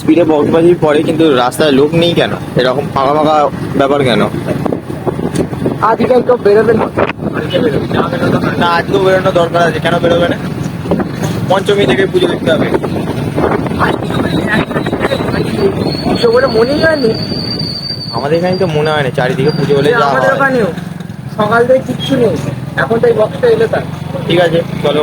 স্পিডে বক্সবাজি পড়ে কিন্তু রাস্তায় লোক নেই কেন? এরকম ফাঁকা ফাঁকা ব্যাপার কেন? আজকাল তো বেরোবে না। না আজকেও বেরোনোর দরকার আছে। কেন বেরোবে না? পঞ্চমী থেকে পুজো দেখতে হবে। পুজো বলে মনেই হয়নি। আমাদের এখানে তো মনে হয় না চারিদিকে পুজো হলে যা আমাদের ওখানেও। সকাল থেকে কিচ্ছু নেই। এখন তাই বক্সটা এলো তার। ঠিক আছে চলো।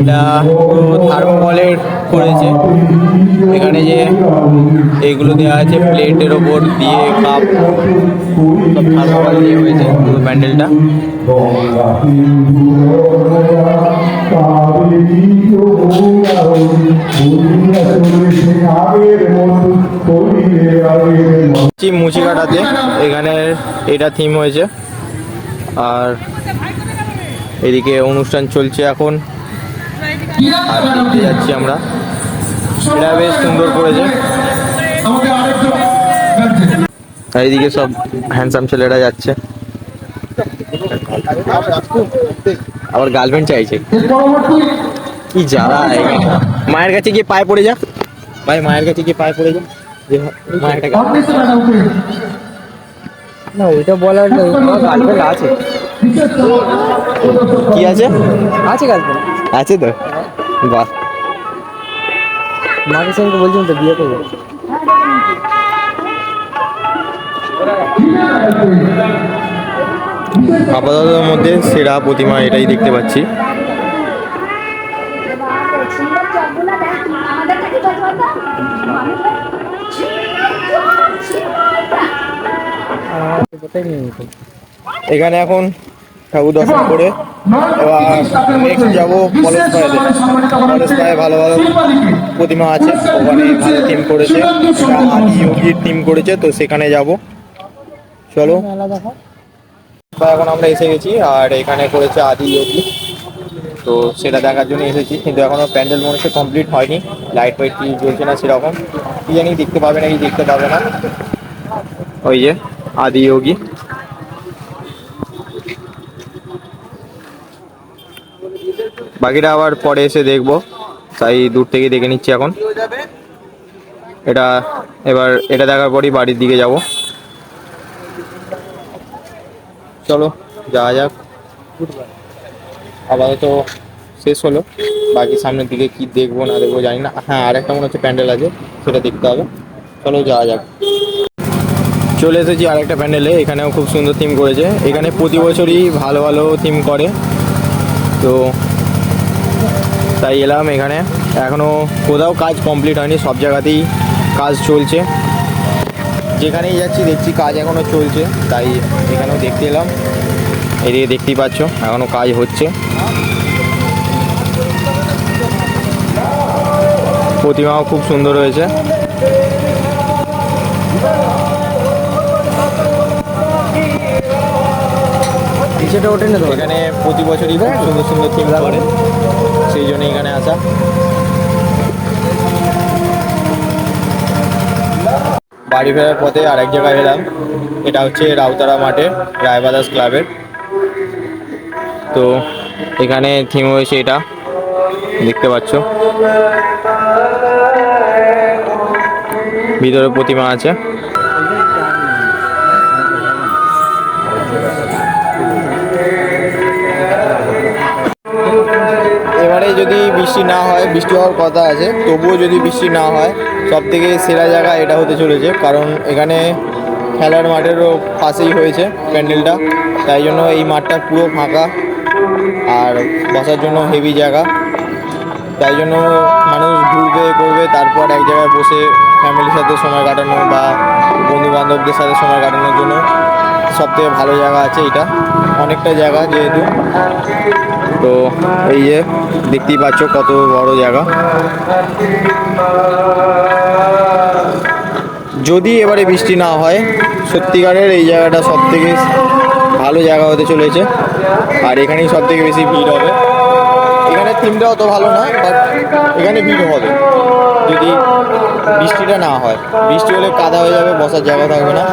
এটা থার্মোকলের করেছে। এখানে যে এইগুলো দেওয়া আছে প্লেটের ওপর দিয়ে কাপ, সব থার্মোকল দিয়ে হয়েছে পুরো প্যান্ডেলটা। মুচিকাটাতে এখানে এটা থিম হয়েছে। আর এদিকে অনুষ্ঠান চলছে এখন। আর দেখতে যাচ্ছি আমরা। এটা বেশ সুন্দর করেছে। আর এদিকে সব হ্যান্ডসাম ছেলেরা যাচ্ছে। আবার গার্লফ্রেন্ড চাইছে। কি যারা মায়ের কাছে গিয়ে পায়ে পড়ে যা। ভাই, মায়ের কাছে গিয়ে পায়ে পড়ে যা। যে মায়েরটা না, ওইটা বলার গার্লফ্রেন্ড আছে। কি আছে? আছে গার্লফ্রেন্ড আছে তো? বাহ। মাকে সঙ্গে বলছিলাম তো বিয়ে করব। আপাতত মধ্যে সেরা প্রতিমা এটাই দেখতে পাচ্ছি। এখানে এখন ঠাকুর দর্শন করে এবার নেক্সট যাব কলেজ পাড়াতে কলেজ পাড়ায় ভালো ভালো প্রতিমা আছে ওখানে ভালো টিম করেছে। যোগীর টিম করেছে তো সেখানে যাব। চলো। এখন আমরা এসে গেছি আর এখানে করেছে আদি যোগী। তো সেটা দেখার জন্য এসেছি কিন্তু এখনও প্যান্ডেল মনে হচ্ছে কমপ্লিট হয়নি। লাইট ফাইট কি জ্বলছে না সেরকম। কি জানি দেখতে পাবে না কি দেখতে পাবে না। ওই যে আদি যোগী। বাকিটা আবার পরে এসে দেখব। তাই দূর থেকে দেখে নিচ্ছি এখন। এটা এবার, এটা দেখার পরই বাড়ির দিকে যাব। চলো, যাওয়া যাক। আপাতত শেষ হলো। বাকি সামনের দিকে কি দেখব, না দেখব জানি না। হ্যাঁ আর একটা মনে হচ্ছে প্যান্ডেল আছে, সেটা দেখতে হবে। চলো, যাওয়া যাক। চলে এসেছি আরেকটা প্যান্ডেলে, এখানেও খুব সুন্দর থিম করেছে। এখানে প্রতি বছরই ভালো ভালো থিম করে। তো তাই এলাম এখানে। এখনও কোথাও কাজ কমপ্লিট হয়নি সব জায়গাতেই কাজ চলছে। যেখানেই যাচ্ছি দেখছি কাজ এখনও চলছে তাই এখানেও দেখতে এলাম। এদিকে দেখতেই পাচ্ছ এখনও কাজ হচ্ছে। প্রতিমাও খুব সুন্দর হয়েছে। ওঠে না এখানে প্রতি বছরই খুব সুন্দর সুন্দর থিম করে। সেই জন্য এখানে আসা। বাড়ি ফেরার পথে আরেক জায়গায় এলাম। এটা হচ্ছে রাউতারা মাঠে, রায়বাদাস ক্লাবের। তো এখানে থিম হয়েছে এটা, দেখতে পাচ্ছ। ভিতরে প্রতিমা আছে। বৃষ্টি না হয়, বৃষ্টি হওয়ার কথা আছে। তবুও যদি বৃষ্টি না হয় সব থেকে সেরা জায়গা এটা হতে চলেছে। কারণ এখানে খেলার মাঠেরও পাশেই হয়েছে প্যান্ডেলটা। তাই জন্য এই মাঠটা পুরো ফাঁকা আর বসার জন্য হেভি জায়গা। তাই জন্য মানুষ ঘুরবে, করবে, তারপর এক জায়গায় বসে ফ্যামিলির সাথে সময় কাটানো বা বন্ধু বান্ধবদের সাথে সময় কাটানোর জন্য সব থেকে ভালো জায়গা আছে এটা। অনেকটা জায়গা যেহেতু। তো এই যে দেখতেই পাচ্ছ কত বড় জায়গা। যদি এবারে বৃষ্টি না হয়, সত্যিকারের এই জায়গাটা সব থেকে ভালো জায়গা হতে চলেছে। আর এখানেই সব থেকে বেশি ভিড় হবে। এখানে থিমটা অত ভালো না বাট এখানে ভিড় হবে। যদি বৃষ্টিটা না হয়। বৃষ্টি হলে কাদা হয়ে যাবে, বসার জায়গা থাকবে না।